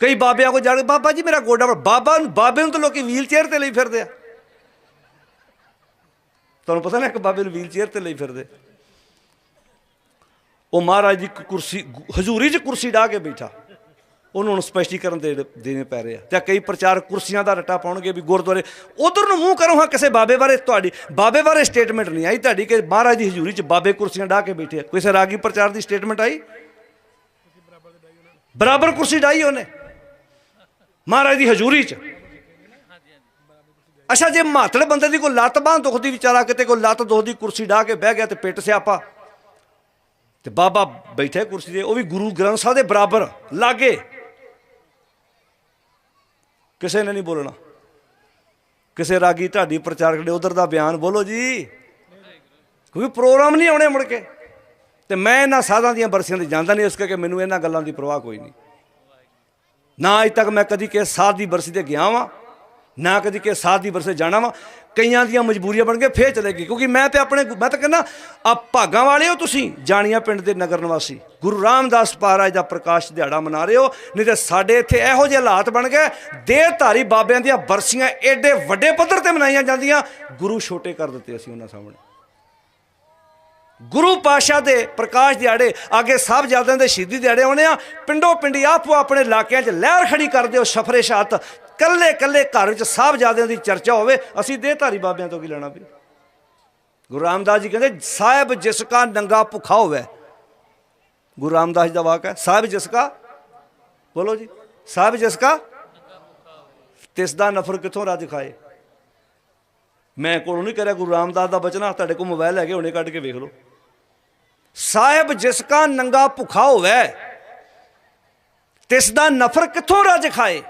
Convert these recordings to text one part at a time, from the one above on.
ਕਈ ਬਾਬਿਆਂ ਕੋ ਜਾ ਕੇ, ਬਾਬਾ ਜੀ ਮੇਰਾ ਗੋਡਾ ਬਾਬਾ ਨੂੰ, ਬਾਬੇ ਨੂੰ ਤਾਂ ਲੋਕੀ ਵੀਲ ਚੇਅਰ ਤੇ ਲਈ ਫਿਰਦੇ ਆ। ਤੁਹਾਨੂੰ ਪਤਾ ਨਾ ਇੱਕ ਬਾਬੇ ਨੂੰ ਵੀਲ ਚੇਅਰ ਤੇ ਲਈ ਫਿਰਦੇ। ਉਹ ਮਹਾਰਾਜ ਦੀ ਕੁਰਸੀ ਹਜ਼ੂਰੀ 'ਚ ਕੁਰਸੀ ਢਾ ਕੇ ਬੈਠਾ। ਉਹਨੂੰ ਹੁਣ ਸਪਸ਼ਟੀਕਰਨ ਦੇ ਦੇਣੇ ਪੈ ਰਹੇ ਆ। ਤੇ ਕਈ ਪ੍ਰਚਾਰ ਕੁਰਸੀਆਂ ਦਾ ਰੱਟਾ ਪਾਉਣਗੇ ਵੀ ਗੁਰਦੁਆਰੇ। ਉਧਰ ਨੂੰ ਮੂੰਹ ਕਰੋ ਹਾਂ ਕਿਸੇ ਬਾਬੇ ਬਾਰੇ ਤੁਹਾਡੀ ਬਾਬੇ ਬਾਰੇ ਸਟੇਟਮੈਂਟ ਨਹੀਂ ਆਈ ਤੁਹਾਡੀ ਕਿ ਮਹਾਰਾਜ ਦੀ ਹਜ਼ੂਰੀ 'ਚ ਬਾਬੇ ਕੁਰਸੀਆਂ ਢਾ ਕੇ ਬੈਠੇ ਆ। ਕਿਸੇ ਰਾਗੀ ਪ੍ਰਚਾਰ ਦੀ ਸਟੇਟਮੈਂਟ ਆਈ? ਬਰਾਬਰ ਕੁਰਸੀ ਢਾਈ ਉਹਨੇ। ਮਹਾਰਾਜ ਦੀ ਹਜ਼ੂਰੀ 'ਚ। ਅੱਛਾ, ਜੇ ਮਾਤੜ ਬੰਦੇ ਦੀ ਕੋਈ ਲੱਤ ਬਾਂਹ ਦੁਖਦੀ, ਵਿਚਾਰਾ ਕਿਤੇ ਕੋਈ ਲੱਤ ਦੁਖਦੀ, ਕੁਰਸੀ ਢਾ ਕੇ ਬਹਿ ਗਿਆ ਤੇ ਪਿੱਟ ਸਿਆਪਾ। ਤੇ ਬਾਬਾ ਬੈਠੇ ਕੁਰਸੀ ਤੇ, ਉਹ ਵੀ ਗੁਰੂ ਗ੍ਰੰਥ ਸਾਹਿਬ ਦੇ ਬਰਾਬਰ, ਲਾਗੇ। ਕਿਸੇ ਨੇ ਨਹੀਂ ਬੋਲਣਾ। ਕਿਸੇ ਰਾਗੀ ਢਾਡੀ ਪ੍ਰਚਾਰਕ ਨੇ ਉਧਰ ਦਾ ਬਿਆਨ, ਬੋਲੋ ਜੀ। ਕਿਉਂਕਿ ਪ੍ਰੋਗਰਾਮ ਨਹੀਂ ਆਉਣੇ ਮੁੜ ਕੇ। ਤੇ ਮੈਂ ਇਹਨਾਂ ਸਾਧਾਂ ਦੀਆਂ ਬਰਸੀਆਂ ਤੇ ਜਾਂਦਾ ਨਹੀਂ, ਇਸ ਕਰਕੇ ਮੈਨੂੰ ਇਹਨਾਂ ਗੱਲਾਂ ਦੀ ਪਰਵਾਹ ਕੋਈ ਨਹੀਂ। ਨਾ ਅਜ ਤੱਕ ਮੈਂ ਕਦੀ ਕਿਸੇ ਸਾਧ ਦੀ ਬਰਸੀ ਤੇ ਗਿਆ ਵਾਂ, ਨਾ ਕਦੀ ਕਿਸੇ ਸਾਧ ਦੀ ਬਰਸੇ ਜਾਣਾ ਵਾਂ। ਕਈਆਂ ਦੀਆਂ ਮਜਬੂਰੀਆਂ ਬਣ ਕੇ ਫੇਰ ਚਲੇ ਗਏ, ਕਿਉਂਕਿ ਮੈਂ ਤੇ ਆਪਣੇ ਮੈਂ ਤਾਂ ਕਹਿੰਦਾ ਆ ਭਾਗਾਂ ਵਾਲੇ ਹੋ ਤੁਸੀਂ, ਜਾਣੀਆਂ ਪਿੰਡ ਦੇ ਨਗਰ ਨਿਵਾਸੀ। ਗੁਰੂ ਰਾਮਦਾਸ ਪਾਰਾਜ ਦਾ ਪ੍ਰਕਾਸ਼ ਦਿਹਾੜਾ ਮਨਾ ਰਹੇ ਹੋ, ਨਹੀਂ ਤੇ ਸਾਡੇ ਇੱਥੇ ਇਹੋ ਜਿਹੇ ਹਾਲਾਤ ਬਣ ਗਏ, ਦੇਹਧਾਰੀ ਬਾਬਿਆਂ ਦੀਆਂ ਬਰਸੀਆਂ ਐਡੇ ਵੱਡੇ ਪੱਧਰ ਤੇ ਮਨਾਈਆਂ ਜਾਂਦੀਆਂ, ਗੁਰੂ ਛੋਟੇ ਕਰ ਦਿੱਤੇ ਅਸੀਂ ਉਹਨਾਂ ਸਾਹਮਣੇ। ਗੁਰੂ ਪਾਸ਼ਾ ਦੇ ਪ੍ਰਕਾਸ਼ ਦਿਹਾੜੇ, ਅੱਗੇ ਸਭ ਜਾਦਿਆਂ ਦੇ ਸ਼ਹੀਦੀ ਦਿਹਾੜੇ ਆਉਣੇ ਆ। ਪਿੰਡੋ ਪਿੰਡੀ ਆਪੋ ਆਪਣੇ ਇਲਾਕਿਆਂ 'ਚ ਲਹਿਰ ਖੜੀ ਕਰ ਦਿਓ, ਸਫਰੇ ਸ਼ਾਤ ਕੱਲੇ ਕੱਲੇ ਘਰ ਵਿੱਚ ਸਭ ਜਾਦਿਆਂ ਦੀ ਚਰਚਾ ਹੋਵੇ, ਅਸੀਂ ਦੇਹਧਾਰੀ ਬਾਬਿਆਂ ਤੋਂ ਕੀ ਲੈਣਾ ਵੀ? ਗੁਰੂ ਰਾਮਦਾਸ ਜੀ ਕਹਿੰਦੇ, ਸਾਹਿਬ ਜਿਸ ਕਾ ਨੰਗਾ ਭੁੱਖਾ ਹੋਵੇ। ਗੁਰੂ ਰਾਮਦਾਸ ਜੀ ਦਾ ਵਾਕ ਹੈ, ਸਾਹਿਬ ਜਿਸ ਕਾ ਬੋਲੋ ਜੀ, ਸਾਹਿਬ ਜਿਸ ਕਾ ਤਿਸ ਦਾ ਨਫਰ ਕਿੱਥੋਂ ਰੱਜ ਖਾਏ? ਮੈਂ ਕੋਲੋਂ ਨਹੀਂ ਕਰਿਆ ਗੁਰੂ ਰਾਮਦਾਸ ਦਾ ਬਚਨਾ, ਤੁਹਾਡੇ ਕੋਲ ਮੋਬਾਈਲ ਹੈਗੇ ਹੁਣੇ ਕੱਢ ਕੇ ਵੇਖ ਲਓ। ਸਾਹਿਬ ਜਿਸ ਕਾ ਨੰਗਾ ਭੁੱਖਾ ਹੋਵੇ, ਤਿਸ ਦਾ ਨਫਰ ਕਿੱਥੋਂ ਰੱਜ ਖਾਏ?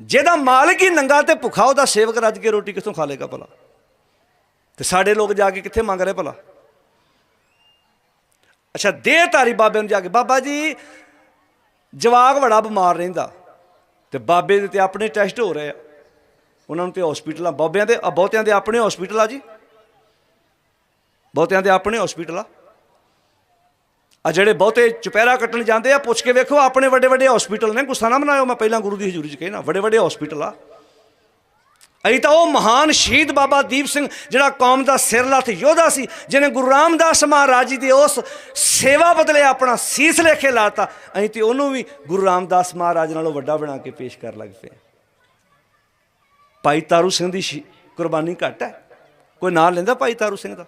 ਜਿਹਦਾ ਮਾਲਕ ਹੀ ਨੰਗਾ ਤੇ ਭੁੱਖਾ, ਉਹਦਾ ਸੇਵਕ ਰੱਜ ਕੇ ਰੋਟੀ ਕਿੱਥੋਂ ਖਾ ਲੇਗਾ ਭਲਾ? ਤੇ ਸਾਡੇ ਲੋਕ ਜਾ ਕੇ ਕਿੱਥੇ ਮੰਗ ਰਹੇ ਭਲਾ? ਅੱਛਾ ਦੇਹ ਧਾਰੀ ਬਾਬੇ ਨੂੰ ਜਾ ਕੇ, ਬਾਬਾ ਜੀ, ਜਵਾਕ ਬੜਾ ਬਿਮਾਰ ਰਹਿੰਦਾ ਤੇ ਬਾਬੇ ਦੇ ਤੇ ਆਪਣੇ ਟੈਸਟ ਹੋ ਰਹੇ ਆ। ਉਹਨਾਂ ਨੂੰ ਤੇ ਹਸਪੀਟਲਾਂ ਬਾਬਿਆਂ ਦੇ ਬਹੁਤਿਆਂ ਦੇ ਆਪਣੇ ਹਸਪੀਟਲ ਆ ਜੀ। ਬਹੁਤਿਆਂ ਦੇ ਆਪਣੇ ਹਸਪੀਟਲ ਆ। ਆ ਜਿਹੜੇ ਬਹੁਤੇ ਚੁਪਹਿਰਾ ਕੱਟਣ ਜਾਂਦੇ ਆ, ਪੁੱਛ ਕੇ ਵੇਖੋ, ਆਪਣੇ ਵੱਡੇ ਵੱਡੇ ਹਸਪੀਟਲ ਨੇ। ਗੁੱਸਾ ਨਾ ਬਣਾਇਓ ਮੈਂ ਪਹਿਲਾਂ ਗੁਰੂ ਦੀ ਹਜ਼ੂਰੀ 'ਚ ਕਹਿਣਾ ਵੱਡੇ ਵੱਡੇ ਹਸਪੀਟਲ ਆ। ਅਈ ਤਾਂ ਉਹ ਮਹਾਨ ਸ਼ਹੀਦ ਬਾਬਾ ਦੀਪ ਸਿੰਘ, ਜਿਹੜਾ ਕੌਮ ਦਾ ਸਿਰਲੱਥ ਯੋਧਾ ਸੀ, ਜਿਹਨੇ ਗੁਰੂ ਰਾਮਦਾਸ ਮਹਾਰਾਜ ਜੀ ਦੇ ਉਸ ਸੇਵਾ ਬਦਲੇ ਆਪਣਾ ਸੀਸ ਲੈ ਕੇ ਲਾਤਾ ਅਈ ਤੇ ਉਹਨੂੰ ਵੀ ਗੁਰੂ ਰਾਮਦਾਸ ਮਹਾਰਾਜ ਨਾਲੋਂ ਵੱਡਾ ਬਣਾ ਕੇ ਪੇਸ਼ ਕਰਨ ਲੱਗ ਪਏ। ਭਾਈ ਤਾਰੂ ਸਿੰਘ ਦੀ ਸ਼ੀ- ਕੁਰਬਾਨੀ ਘੱਟ ਹੈ। ਕੋਈ ਨਾਂ ਲੈਂਦਾ ਭਾਈ ਤਾਰੂ ਸਿੰਘ ਦਾ?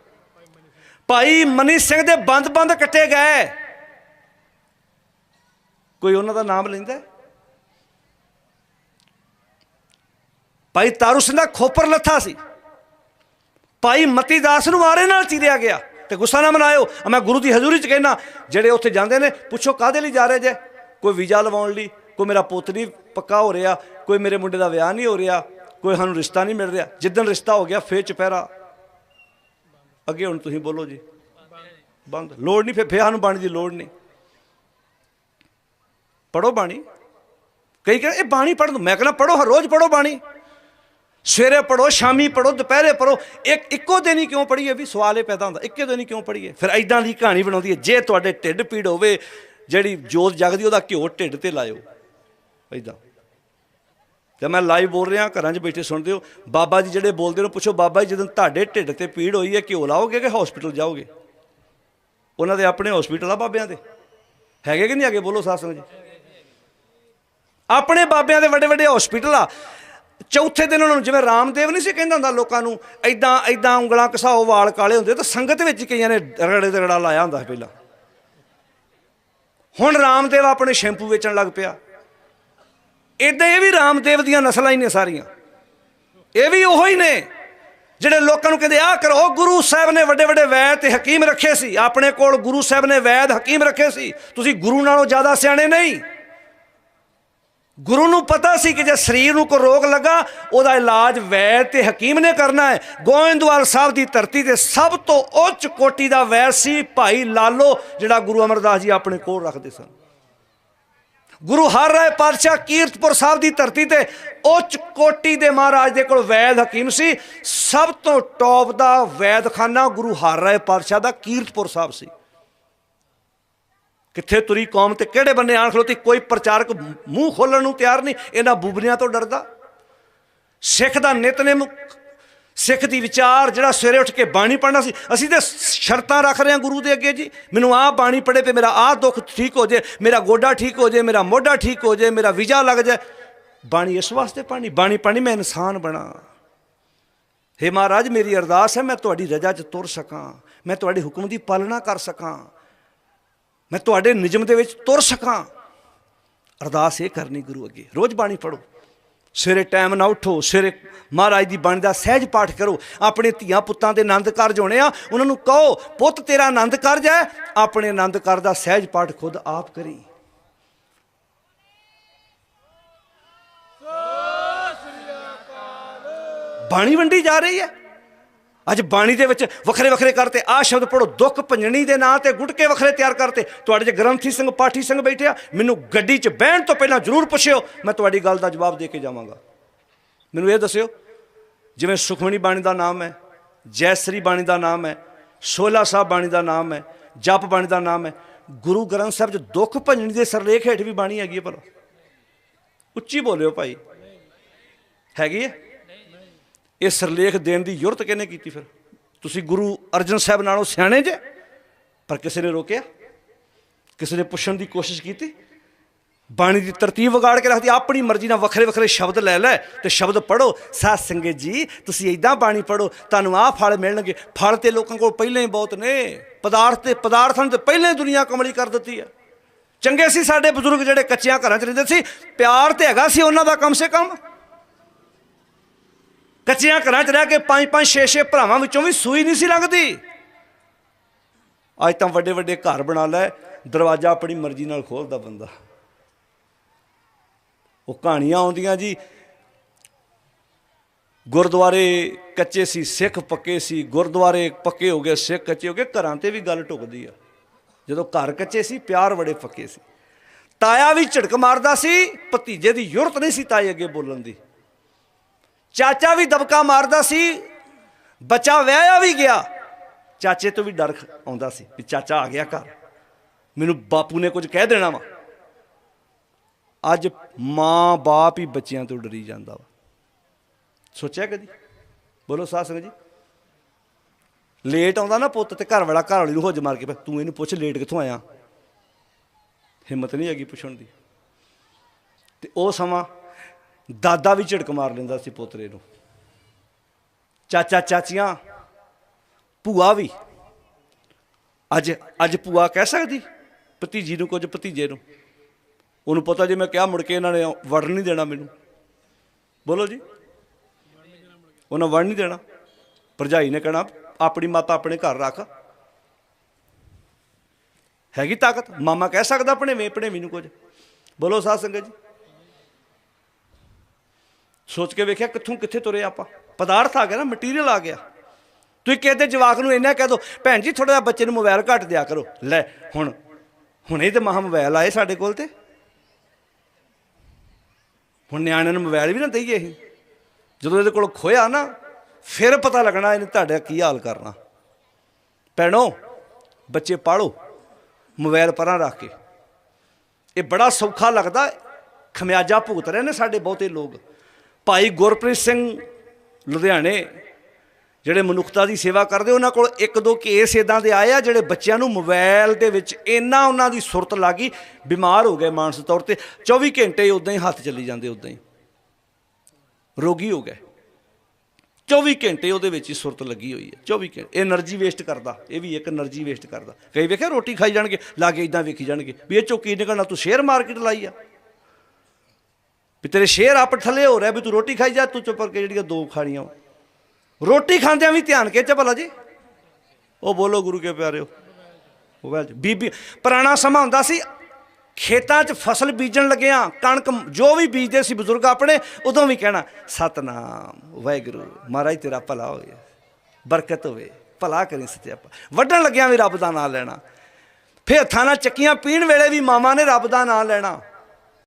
ਭਾਈ ਮਨੀ ਸਿੰਘ ਦੇ ਬੰਦ-ਬੰਦ ਕੱਟੇ ਗਏ। ਕੋਈ ਉਹਨਾਂ ਦਾ ਨਾਮ ਲੈਂਦਾ ਭਾਈ ਤਾਰੂ ਸਿੰਘ ਦਾ ਖੋਪਰ ਲੱਥਾ ਸੀ। ਭਾਈ ਮਤੀ ਦਾਸ ਨੂੰ ਮਾਰੇ ਨਾਲ ਚੀਰਿਆ ਗਿਆ। ਤੇ ਗੁੱਸਾ ਨਾ ਮਨਾਇਓ। ਮੈਂ ਗੁਰੂ ਦੀ ਹਜ਼ੂਰੀ ਚ ਕਹਿਣਾ ਜਿਹੜੇ ਉੱਥੇ ਜਾਂਦੇ ਨੇ, ਪੁੱਛੋ ਕਾਦੇ ਲਈ ਜਾ ਰਹੇ ਜੇ? ਕੋਈ ਵੀਜ਼ਾ ਲਵਾਉਣ ਲਈ, ਕੋਈ ਮੇਰਾ ਪੁੱਤ ਨਹੀਂ ਪੱਕਾ ਹੋ ਰਿਹਾ, ਕੋਈ ਮੇਰੇ ਮੁੰਡੇ ਦਾ ਵਿਆਹ ਨਹੀਂ ਹੋ ਰਿਹਾ, ਕੋਈ ਸਾਨੂੰ ਰਿਸ਼ਤਾ ਨਹੀਂ ਮਿਲ ਰਿਹਾ। ਜਿੱਦਣ ਰਿਸ਼ਤਾ ਹੋ ਗਿਆ, ਫੇਰ ਚੁਪਹਿਰਾ। ਅੱਗੇ ਹੁਣ ਤੁਸੀਂ ਬੋਲੋ ਜੀ। ਬੰਦ। ਲੋੜ ਨਹੀਂ, ਫਿਰ ਫੇਰ ਸਾਨੂੰ ਬਾਣੀ ਦੀ ਲੋੜ ਨਹੀਂ। ਪੜੋ ਬਾਣੀ। ਕਈ ਕਹਿੰਦੇ, ਇਹ ਬਾਣੀ ਪੜ੍ਹਨ ਮੈਂ ਕਹਿੰਦਾ ਪੜੋ ਹਰ ਰੋਜ਼ ਪੜੋ ਬਾਣੀ। ਸਵੇਰੇ ਪੜੋ ਸ਼ਾਮੀ ਪੜੋ ਦੁਪਹਿਰੇ ਪੜੋ ਇੱਕ ਇੱਕੋ ਦਿਨ ਹੀ ਕਿਉਂ ਪੜੀਏ ਵੀ ਸਵਾਲ ਇਹ ਪੈਦਾ ਹੁੰਦਾ। ਇੱਕੇ ਦਿਨ ਹੀ ਕਿਉਂ ਪੜੀਏ ਫਿਰ ਐਦਾਂ ਦੀ ਕਹਾਣੀ ਬਣਾਉਂਦੀ ਹੈ, ਜੇ ਤੁਹਾਡੇ ਢਿੱਡ ਪੀੜ ਹੋਵੇ, ਜਿਹੜੀ ਜੋਤ ਜਗਦੀ, ਉਹਦਾ ਘਿਓ ਢਿੱਡ ਤੇ ਲਾਇਓ। ਐਦਾਂ ਤੇ ਮੈਂ ਲਾਈਵ ਬੋਲ ਰਿਹਾ, ਘਰਾਂ 'ਚ ਬੈਠੇ ਸੁਣਦੇ ਹੋ, ਬਾਬਾ ਜੀ ਜਿਹੜੇ ਬੋਲਦੇ ਨੇ, ਪੁੱਛੋ ਬਾਬਾ ਜੀ, ਜਦੋਂ ਤੁਹਾਡੇ ਢਿੱਡ ਤੇ ਪੀੜ ਹੋਈ ਹੈ, ਘਿਓ ਲਾਓਗੇ ਕਿ ਹਸਪੀਟਲ ਜਾਓਗੇ? ਉਹਨਾਂ ਦੇ ਆਪਣੇ ਹਸਪੀਟਲ ਆ ਬਾਬਿਆਂ ਦੇ। ਹੈਗੇ ਕਿ ਨਹੀਂ ਹੈਗੇ? ਬੋਲੋ ਸਾਧ ਸੰਗਤ ਜੀ। ਆਪਣੇ ਬਾਬਿਆਂ ਦੇ ਵੱਡੇ ਵੱਡੇ ਹਸਪੀਟਲ ਆ। ਚੌਥੇ ਦਿਨ ਉਹਨਾਂ ਨੂੰ ਜਿਵੇਂ ਰਾਮਦੇਵ ਨਹੀਂ ਸੀ ਕਹਿੰਦਾ ਹੁੰਦਾ ਲੋਕਾਂ ਨੂੰ ਐਦਾਂ ਐਦਾਂ ਉਂਗਲਾਂ ਘਸਾਓ, ਵਾਲ ਕਾਲੇ ਹੁੰਦੇ, ਤਾਂ ਸੰਗਤ ਵਿੱਚ ਕਈਆਂ ਨੇ ਰਗੜੇ ਤੇ ਰਗੜਾ ਲਾਇਆ ਹੁੰਦਾ ਸੀ ਪਹਿਲਾਂ। ਹੁਣ ਰਾਮਦੇਵ ਆਪਣੇ ਸ਼ੈਂਪੂ ਵੇਚਣ ਲੱਗ ਪਿਆ। ਇਦਾਂ ਇਹ ਵੀ ਰਾਮਦੇਵ ਦੀਆਂ ਨਸਲਾਂ ਹੀ ਨੇ ਸਾਰੀਆਂ। ਇਹ ਵੀ ਉਹੋ ਹੀ ਨੇ ਜਿਹੜੇ ਲੋਕਾਂ ਨੂੰ ਕਹਿੰਦੇ ਆ ਕਰੋ। ਗੁਰੂ ਸਾਹਿਬ ਨੇ ਵੱਡੇ ਵੱਡੇ ਵੈਦ ਤੇ ਹਕੀਮ ਰੱਖੇ ਸੀ। ਆਪਣੇ ਕੋਲ ਗੁਰੂ ਸਾਹਿਬ ਨੇ ਵੈਦ ਹਕੀਮ ਰੱਖੇ ਸੀ। ਤੁਸੀਂ ਗੁਰੂ ਨਾਲੋਂ ਜ਼ਿਆਦਾ ਸਿਆਣੇ ਨਹੀਂ। ਗੁਰੂ ਨੂੰ ਪਤਾ ਸੀ ਕਿ ਜੇ ਸਰੀਰ ਨੂੰ ਕੋਈ ਰੋਗ ਲੱਗਾ, ਉਹਦਾ ਇਲਾਜ ਵੈਦ ਤੇ ਹਕੀਮ ਨੇ ਕਰਨਾ ਹੈ। ਗੋਇੰਦਵਾਲ ਸਾਹਿਬ ਦੀ ਧਰਤੀ ਤੇ ਸਭ ਤੋਂ ਉੱਚ ਕੋਟੀ ਦਾ ਵੈਦ ਸੀ ਭਾਈ ਲਾਲੋ, ਜਿਹੜਾ ਗੁਰੂ ਅਮਰਦਾਸ ਜੀ ਆਪਣੇ ਕੋਲ ਰੱਖਦੇ ਸਨ। ਗੁਰੂ ਹਰ ਰਾਏ ਪਾਤਸ਼ਾਹ ਕੀਰਤਪੁਰ ਸਾਹਿਬ ਦੀ ਧਰਤੀ ਤੇ ਉੱਚ ਕੋਟੀ ਦੇ ਮਹਾਰਾਜ ਦੇ ਕੋਲ ਵੈਦ ਹਕੀਮ ਸੀ। ਸਭ ਤੋਂ ਟੌਪ ਦਾ ਵੈਦਖਾਨਾ ਗੁਰੂ ਹਰ ਰਾਏ ਪਾਤਸ਼ਾਹ ਦਾ ਕੀਰਤਪੁਰ ਸਾਹਿਬ ਸੀ। ਕਿੱਥੇ ਤੁਰੀ ਕੌਮ ਤੇ ਕਿਹੜੇ ਬੰਨੇ ਆਣ ਖਲੋਤੀ? ਕੋਈ ਪ੍ਰਚਾਰਕ ਮੂੰਹ ਖੋਲਣ ਨੂੰ ਤਿਆਰ ਨਹੀਂ। ਇਹਨਾਂ ਬੂਬਰੀਆਂ ਤੋਂ ਡਰਦਾ। ਸਿੱਖ ਦਾ ਨਿਤਨੇਮ ਸਿੱਖ ਦੀ ਵਿਚਾਰ ਜਿਹੜਾ ਸਵੇਰੇ ਉੱਠ ਕੇ ਬਾਣੀ ਪੜਨਾ ਸੀ, ਅਸੀਂ ਤੇ ਸ਼ਰਤਾਂ ਰੱਖ ਰਹੇ ਹਾਂ ਗੁਰੂ ਦੇ ਅੱਗੇ ਜੀ। ਮੈਨੂੰ ਆਹ ਬਾਣੀ ਪੜੇ ਤੇ ਮੇਰਾ ਆਹ ਦੁੱਖ ਠੀਕ ਹੋ ਜੇ, ਮੇਰਾ ਗੋਡਾ ਠੀਕ ਹੋ ਜੇ, ਮੇਰਾ ਮੋਢਾ ਠੀਕ ਹੋ ਜੇ, ਮੇਰਾ ਵੀਜ਼ਾ ਲੱਗ ਜਾਏ। ਬਾਣੀ ਇਸ ਵਾਸਤੇ ਪੜਨੀ ਬਾਣੀ ਪੜਨੀ ਮੈਂ ਇਨਸਾਨ ਬਣਾ। ਹੇ ਮਹਾਰਾਜ, ਮੇਰੀ ਅਰਦਾਸ ਹੈ, ਮੈਂ ਤੁਹਾਡੀ ਰਜ਼ਾ 'ਚ ਤੁਰ ਸਕਾਂ, ਮੈਂ ਤੁਹਾਡੇ ਹੁਕਮ ਦੀ ਪਾਲਣਾ ਕਰ ਸਕਾਂ, ਮੈਂ ਤੁਹਾਡੇ ਨਿਯਮ ਦੇ ਵਿੱਚ ਤੁਰ ਸਕਾਂ। ਅਰਦਾਸ ਇਹ ਕਰਨੀ ਗੁਰੂ ਅੱਗੇ। ਰੋਜ਼ ਬਾਣੀ ਪੜੋ ਸਵੇਰੇ ਟਾਈਮ ਨਾ ਉਠੋ, ਸਵੇਰੇ ਮਹਾਰਾਜ ਦੀ ਬਾਣੀ ਦਾ ਸਹਿਜ ਪਾਠ ਕਰੋ। ਆਪਣੇ ਧੀਆਂ ਪੁੱਤਾਂ ਦੇ ਆਨੰਦ ਕਾਰਜ ਹੋਣੇ ਆ, ਉਹਨਾਂ ਨੂੰ ਕਹੋ, ਪੁੱਤ, ਤੇਰਾ ਆਨੰਦ ਕਾਰਜ ਹੈ? ਆਪਣੇ ਆਨੰਦ ਕਾਰਜ ਦਾ ਸਹਿਜ ਪਾਠ ਖੁਦ ਆਪ ਕਰੀ। ਬਾਣੀ ਵੰਡੀ ਜਾ ਰਹੀ ਹੈ। ਅੱਜ ਬਾਣੀ ਦੇ ਵਿੱਚ ਵੱਖਰੇ ਵੱਖਰੇ ਕਰਤੇ ਆ ਸ਼ਬਦ ਪੜੋ ਦੁੱਖ ਭੰਜਣੀ ਦੇ ਨਾਂ ਤੇ ਗੁਟਕੇ ਵੱਖਰੇ ਤਿਆਰ ਕਰਤੇ। ਤੁਹਾਡੇ ਜੇ ਗ੍ਰੰਥੀ ਸਿੰਘ, ਪਾਠੀ ਸਿੰਘ ਬੈਠਿਆ ਮੈਨੂੰ ਗੱਡੀ 'ਚ ਬਹਿਣ ਤੋਂ ਪਹਿਲਾਂ ਜ਼ਰੂਰ ਪੁੱਛਿਓ, ਮੈਂ ਤੁਹਾਡੀ ਗੱਲ ਦਾ ਜਵਾਬ ਦੇ ਕੇ ਜਾਵਾਂਗਾ। ਮੈਨੂੰ ਇਹ ਦੱਸਿਓ, ਜਿਵੇਂ ਸੁਖਮਣੀ ਬਾਣੀ ਦਾ ਨਾਮ ਹੈ, ਜੈਸਰੀ ਬਾਣੀ ਦਾ ਨਾਮ ਹੈ, ਸੋਲਾ ਸਾਹਿਬ ਬਾਣੀ ਦਾ ਨਾਮ ਹੈ, ਜਪ ਬਾਣੀ ਦਾ ਨਾਮ ਹੈ, ਗੁਰੂ ਗ੍ਰੰਥ ਸਾਹਿਬ 'ਚ ਦੁੱਖ ਭੰਜਣੀ ਦੇ ਸਰਲੇਖ ਹੇਠ ਵੀ ਬਾਣੀ ਹੈਗੀ ਹੈ ਪਰ ਉੱਚੀ ਬੋਲਿਓ ਭਾਈ। ਹੈਗੀ ਹੈ? ਇਹ ਸਰਲੇਖ ਦੇਣ ਦੀ ਯੁਰਤ ਕਿਹਨੇ ਕੀਤੀ ਫਿਰ? ਤੁਸੀਂ ਗੁਰੂ ਅਰਜਨ ਸਾਹਿਬ ਨਾਲੋਂ ਸਿਆਣੇ ਜੇ, ਪਰ ਕਿਸੇ ਨੇ ਰੋਕਿਆ? ਕਿਸੇ ਨੇ ਪੁੱਛਣ ਦੀ ਕੋਸ਼ਿਸ਼ ਕੀਤੀ? ਬਾਣੀ ਦੀ ਤਰਤੀਬ ਵਿਗਾੜ ਕੇ ਰੱਖਦੀ ਆਪਣੀ ਮਰਜ਼ੀ ਨਾਲ ਵੱਖਰੇ ਵੱਖਰੇ ਸ਼ਬਦ ਲੈ ਲੈ ਤੇ ਸ਼ਬਦ ਪੜੋ ਸਾਧ ਸੰਗਤ ਜੀ, ਤੁਸੀਂ ਇਦਾਂ ਬਾਣੀ ਪੜੋ ਤੁਹਾਨੂੰ ਆਹ ਫਲ ਮਿਲਣਗੇ। ਫਲ ਤੇ ਲੋਕਾਂ ਕੋਲ ਪਹਿਲਾਂ ਹੀ ਬਹੁਤ ਨੇ। ਪਦਾਰਥ ਤੇ ਪਦਾਰਥਾਂ ਤੇ ਪਹਿਲਾਂ ਹੀ ਦੁਨੀਆ ਕਮਲੀ ਕਰ ਦਿੱਤੀ ਹੈ ਚੰਗੇ ਸੀ ਸਾਡੇ ਬਜ਼ੁਰਗ ਜਿਹੜੇ ਕੱਚਿਆਂ ਘਰਾਂ 'ਚ ਰਹਿੰਦੇ ਸੀ, ਪਿਆਰ ਤੇ ਹੈਗਾ ਸੀ ਉਹਨਾਂ ਦਾ ਕਮ ਸੇ ਕਮ। ਕੱਚਿਆਂ ਘਰਾਂ 'ਚ ਰਹਿ ਕੇ ਪੰਜ ਪੰਜ, ਛੇ ਛੇ ਭਰਾਵਾਂ ਵਿੱਚੋਂ ਵੀ ਸੂਈ ਨਹੀਂ ਸੀ ਲੰਘਦੀ। ਅੱਜ ਤਾਂ ਵੱਡੇ ਵੱਡੇ ਘਰ ਬਣਾ ਲੈ, ਦਰਵਾਜ਼ਾ ਆਪਣੀ ਮਰਜ਼ੀ ਨਾਲ ਖੋਲਦਾ ਬੰਦਾ। ਉਹ ਕਹਾਣੀਆਂ ਆਉਂਦੀਆਂ ਜੀ, ਗੁਰਦੁਆਰੇ ਕੱਚੇ ਸੀ, ਸਿੱਖ ਪੱਕੇ ਸੀ, ਗੁਰਦੁਆਰੇ ਪੱਕੇ ਹੋ ਗਏ, ਸਿੱਖ ਕੱਚੇ ਹੋ ਗਏ, ਘਰਾਂ ਤੇ ਵੀ ਗੱਲ ਟੁਕਦੀ ਆ। ਜਦੋਂ ਘਰ ਕੱਚੇ ਸੀ, ਪਿਆਰ ਬੜੇ ਪੱਕੇ ਸੀ। ਤਾਇਆ ਵੀ ਝਟਕ ਮਾਰਦਾ ਸੀ, ਭਤੀਜੇ ਦੀ ਯੁਰਤ ਨਹੀਂ ਸੀ ਤਾਏ ਅੱਗੇ ਬੋਲਣ ਦੀ। ਚਾਚਾ ਵੀ ਦਬਕਾ ਮਾਰਦਾ ਸੀ ਬੱਚਾ ਵਿਆਹਿਆ ਵੀ ਗਿਆ। ਚਾਚੇ ਤੋਂ ਵੀ ਡਰ ਆਉਂਦਾ ਸੀ ਵੀ ਚਾਚਾ ਆ ਗਿਆ ਘਰ। ਮੈਨੂੰ ਬਾਪੂ ਨੇ ਕੁਝ ਕਹਿ ਦੇਣਾ ਵਾ। ਅੱਜ ਮਾਂ ਬਾਪ ਹੀ ਬੱਚਿਆਂ ਤੋਂ ਡਰੀ ਜਾਂਦਾ ਵਾ। ਸੋਚਿਆ ਕਦੀ? ਬੋਲੋ ਸਾਧ ਸੰਗਤ ਜੀ। ਲੇਟ ਆਉਂਦਾ ਨਾ ਪੁੱਤ ਤੇ ਘਰ ਵਾਲਾ ਘਰ ਵਾਲੀ ਨੂੰ ਹੁੱਜ ਮਾਰ ਕੇ ਪਿਆ, ਤੂੰ ਇਹਨੂੰ ਪੁੱਛ ਲੇਟ ਕਿੱਥੋਂ ਆਇਆ। ਹਿੰਮਤ ਨਹੀਂ ਹੈਗੀ ਪੁੱਛਣ ਦੀ। ਤੇ ਉਹ ਸਮਾਂ ਦਾਦਾ ਵੀ ਝਿੜਕ ਮਾਰ ਲੈਂਦਾ ਸੀ ਪੋਤਰੇ ਨੂੰ। ਚਾਚਾ ਚਾਚੀਆਂ, ਭੂਆ ਵੀ। ਅੱਜ ਅੱਜ ਭੂਆ ਕਹਿ ਸਕਦੀ? ਭਤੀਜੀ ਨੂੰ ਕੁਝ, ਭਤੀਜੇ ਨੂੰ। ਉਹਨੂੰ ਪਤਾ ਜੇ ਮੈਂ ਕਿਹਾ ਮੁੜ ਕੇ ਇਹਨਾਂ ਨੇ ਵੜਨ ਨਹੀਂ ਦੇਣਾ ਮੈਨੂੰ। ਬੋਲੋ ਜੀ। ਉਹਨਾਂ ਵੜਨ ਨਹੀਂ ਦੇਣਾ। ਭਰਜਾਈ ਨੇ ਕਹਿਣਾ, ਆਪਣੀ ਮਾਤਾ ਆਪਣੇ ਘਰ ਰੱਖ। ਹੈਗੀ ਤਾਕਤ? ਮਾਮਾ ਕਹਿ ਸਕਦਾ ਆਪਣੇ ਵੇ ਭਣੇਵੀਂ ਨੂੰ ਕੁਝ। ਬੋਲੋ ਸਾਧ ਸੰਗਤ ਜੀ। ਸੋਚ ਕੇ ਵੇਖਿਆ ਕਿੱਥੋਂ ਕਿੱਥੇ ਤੁਰੇ ਆਪਾਂ। ਪਦਾਰਥ ਆ ਗਿਆ ਨਾ ਮਟੀਰੀਅਲ ਆ ਗਿਆ। ਤੁਸੀਂ ਕਹਿੰਦੇ ਜਵਾਕ ਨੂੰ ਇੰਨਾ ਕਹਿ ਦੋ, ਭੈਣ ਜੀ ਥੋੜਾ ਜਿਹਾ ਬੱਚੇ ਨੂੰ ਮੋਬਾਈਲ ਘੱਟ ਦਿਆ ਕਰੋ। ਲੈ, ਹੁਣ, ਹੁਣੇ ਤੇ ਮਹਾ ਮੋਬਾਈਲ ਆਏ ਸਾਡੇ ਕੋਲ ਤੇ। ਹੁਣ ਨਿਆਣਿਆਂ ਨੂੰ ਮੋਬਾਈਲ ਵੀ ਨਾ ਦਈਏ ਇਹ। ਜਦੋਂ ਇਹਦੇ ਕੋਲ ਖੋਇਆ ਨਾ, ਫਿਰ ਪਤਾ ਲੱਗਣਾ ਇਹਨੇ ਤੁਹਾਡਾ ਕੀ ਹਾਲ ਕਰਨਾ। ਭੈਣੋ, ਬੱਚੇ ਪਾਲੋ ਮੋਬਾਈਲ ਪਰਾਂ ਰੱਖ ਕੇ। ਇਹ ਬੜਾ ਸੌਖਾ ਲੱਗਦਾ, ਖਮਿਆਜਾ ਭੁਗਤ ਰਹੇ ਨੇ ਸਾਡੇ ਬਹੁਤੇ ਲੋਕ। ਭਾਈ ਗੁਰਪ੍ਰੀਤ ਸਿੰਘ ਲੁਧਿਆਣੇ, ਜਿਹੜੇ ਮਨੁੱਖਤਾ ਦੀ ਸੇਵਾ ਕਰਦੇ, ਉਹਨਾਂ ਕੋਲ ਇੱਕ ਦੋ ਕੇਸ ਇਦਾਂ ਦੇ ਆਏ ਆ, ਜਿਹੜੇ ਬੱਚਿਆਂ ਨੂੰ ਮੋਬਾਈਲ ਦੇ ਵਿੱਚ ਇੰਨਾ ਉਹਨਾਂ ਦੀ ਸੁਰਤ ਲੱਗੀ, ਬਿਮਾਰ ਹੋ ਗਏ ਮਾਨਸਿਕ ਤੌਰ ਤੇ। 24 ਘੰਟੇ ਉਦਾਂ ਹੀ ਹੱਥ ਚੱਲੀ ਜਾਂਦੇ ਉਦਾਂ ਹੀ। ਰੋਗੀ ਹੋ ਗਏ। 24 ਘੰਟੇ ਉਹਦੇ ਵਿੱਚ ਹੀ ਸੁਰਤ ਲੱਗੀ ਹੋਈ ਹੈ। 24 ਘੰਟੇ એનર્ਜੀ ਵੇਸਟ ਕਰਦਾ। ਇਹ ਵੀ ਇੱਕ એનર્ਜੀ ਵੇਸਟ ਕਰਦਾ। ਕਈ ਵੇਖਿਆ ਰੋਟੀ ਖਾਈ ਜਾਣਗੇ ਲਾ ਕੇ ਇਦਾਂ ਵੇਖੀ ਜਾਣਗੇ, ਵੀ ਇਹ ਚੋਕੀ ਨਿਕਲਣਾ ਤੂੰ ਸ਼ੇਅਰ ਮਾਰਕੀਟ ਲਾਈ ਆ। ਵੀ ਤੇਰੇ ਸ਼ੇਰ ਆਪਟ ਥੱਲੇ ਹੋ ਰਿਹਾ ਵੀ ਤੂੰ ਰੋਟੀ ਖਾਈ ਜਾ, ਤੂੰ ਚੁੱਪ ਕਰਕੇ ਜਿਹੜੀਆਂ ਦੋ ਖਾਣੀਆਂ ਵਾ। ਰੋਟੀ ਖਾਂਦਿਆਂ ਵੀ ਧਿਆਨ ਕੇ ਚ ਭਲਾ ਜੀ। ਉਹ ਬੋਲੋ ਗੁਰੂ ਕੇ ਪਿਆਰਿਓ। ਮੋਬਾਈਲ 'ਚ ਬੀਬੀ, ਪੁਰਾਣਾ ਸਮਾਂ ਹੁੰਦਾ ਸੀ, ਖੇਤਾਂ 'ਚ ਫਸਲ ਬੀਜਣ ਲੱਗਿਆ, ਕਣਕ ਜੋ ਵੀ ਬੀਜਦੇ ਸੀ ਬਜ਼ੁਰਗ ਆਪਣੇ, ਉਦੋਂ ਵੀ ਕਹਿਣਾ, ਸਤਨਾਮ, ਵਾਹਿਗੁਰੂ, ਮਹਾਰਾਜ ਤੇਰਾ ਭਲਾ ਹੋਵੇ, ਬਰਕਤ ਹੋਵੇ, ਭਲਾ ਕਰੀ ਸਤਿਆਪਾ ਵੱਢਣ ਲੱਗਿਆਂ ਵੀ ਰੱਬ ਦਾ ਨਾਮ ਲੈਣਾ। ਫਿਰ ਹੱਥਾਂ ਨਾਲ ਚੱਕੀਆਂ ਪੀਣ ਵੇਲੇ ਵੀ ਮਾਮਾ ਨੇ ਰੱਬ ਦਾ ਨਾਮ ਲੈਣਾ।